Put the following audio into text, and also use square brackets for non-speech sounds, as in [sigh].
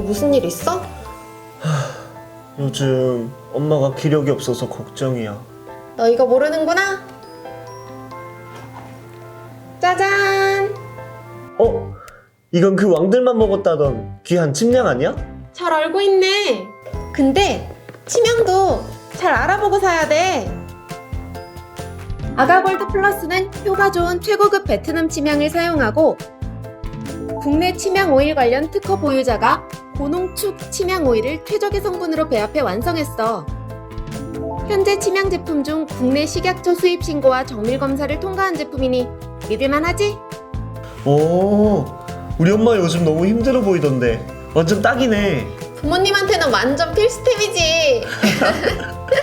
너 무슨 일 있어? 요즘 엄마가 기력이 없어서 걱정이야. 너 이거 모르는구나? 짜잔! 어? 이건 그 왕들만 먹었다던 귀한 침량 아니야? 잘 알고 있네. 근데 치명도 잘 알아보고 사야 돼. 아가골드 플러스는 효가 좋은 최고급 베트남 치명을 사용하고 국내 치명 오일 관련 특허 보유자가 고농축 치명 오일을 최적의 성분으로 배합해 완성했어. 현재 치명 제품 중 국내 식약처 수입 신고와 정밀 검사를 통과한 제품이니 믿을만 하지? 오, 우리 엄마 요즘 너무 힘들어 보이던데. 완전 딱이네. 부모님한테는 완전 필수템이지. [laughs]